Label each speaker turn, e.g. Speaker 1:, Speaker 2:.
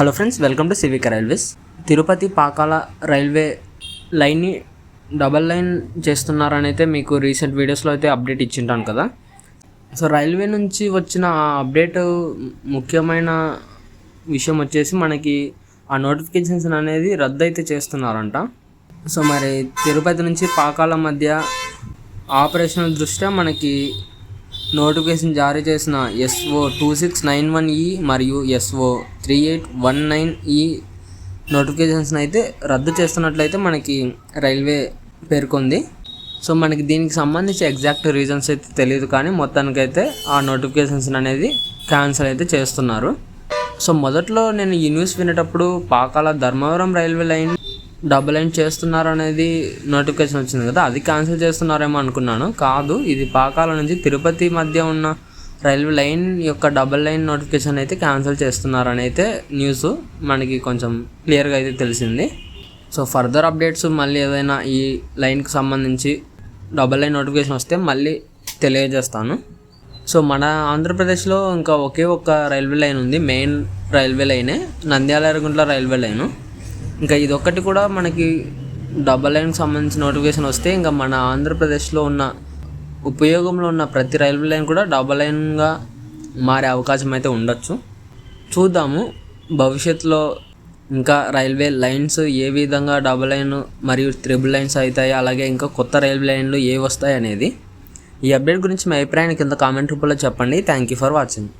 Speaker 1: Hello friends welcome to civic railways Tirupati Pakala railway లైన్ని double line చేస్తున్నారని అయితే మీకు రీసెంట్ వీడియోస్లో అయితే అప్డేట్ ఇచ్చింటాను కదా. సో రైల్వే నుంచి వచ్చిన ఆ అప్డేట్ ముఖ్యమైన విషయం వచ్చేసి మనకి ఆ నోటిఫికేషన్స్ అనేది రద్దు అయితే చేస్తున్నారంట. సో మరి తిరుపతి నుంచి పాకాల మధ్య ఆపరేషన్ దృష్ట్యా మనకి నోటిఫికేషన్ జారీ చేసిన S O two six nine one E మరియు S O three eight one nine E నోటిఫికేషన్స్ని అయితే రద్దు చేస్తున్నట్లయితే మనకి రైల్వే పేర్కొంది. సో మనకి దీనికి సంబంధించి ఎగ్జాక్ట్ రీజన్స్ అయితే తెలియదు కానీ మొత్తానికైతే ఆ నోటిఫికేషన్స్ అనేది క్యాన్సిల్ అయితే చేస్తున్నారు. సో మొదట్లో నేను ఈ న్యూస్ వినేటప్పుడు Pakala Dharmavaram railway line double line చేస్తున్నారు అనేది నోటిఫికేషన్ వచ్చింది కదా అది క్యాన్సిల్ చేస్తున్నారేమో అనుకున్నాను. కాదు ఇది పాకాల నుంచి తిరుపతి మధ్య ఉన్న రైల్వే లైన్ యొక్క డబుల్ లైన్ నోటిఫికేషన్ అయితే క్యాన్సిల్ చేస్తున్నారని అయితే న్యూస్ మనకి కొంచెం క్లియర్గా అయితే తెలిసింది. సో ఫర్దర్ అప్డేట్స్ మళ్ళీ ఏదైనా ఈ లైన్కి సంబంధించి డబుల్ లైన్ నోటిఫికేషన్ వస్తే మళ్ళీ తెలియజేస్తాను. సో మన ఆంధ్రప్రదేశ్లో ఇంకా ఒకే ఒక్క రైల్వే లైన్ ఉంది మెయిన్ రైల్వే లైనే నంద్యాల ఎరగుంట్ల రైల్వే లైను. ఇంకా ఇదొక్కటి కూడా మనకి డబల్ లైన్కి సంబంధించిన నోటిఫికేషన్ వస్తే ఇంకా మన ఆంధ్రప్రదేశ్లో ఉన్న ఉపయోగంలో ఉన్న ప్రతి రైల్వే లైన్ కూడా డబల్ లైన్గా మారే అవకాశం అయితే ఉండొచ్చు. చూద్దాము. భవిష్యత్తులో ఇంకా రైల్వే లైన్స్ ఏ విధంగా డబల్ లైన్ మరియు త్రిబుల్ లైన్స్ అవుతాయి అలాగే ఇంకా కొత్త రైల్వే లైన్లు ఏ వస్తాయి అనేది. ఈ అప్డేట్ గురించి మీ అభిప్రాయాన్ని కింద కామెంట్ రూపంలో చెప్పండి. Thank you for watching.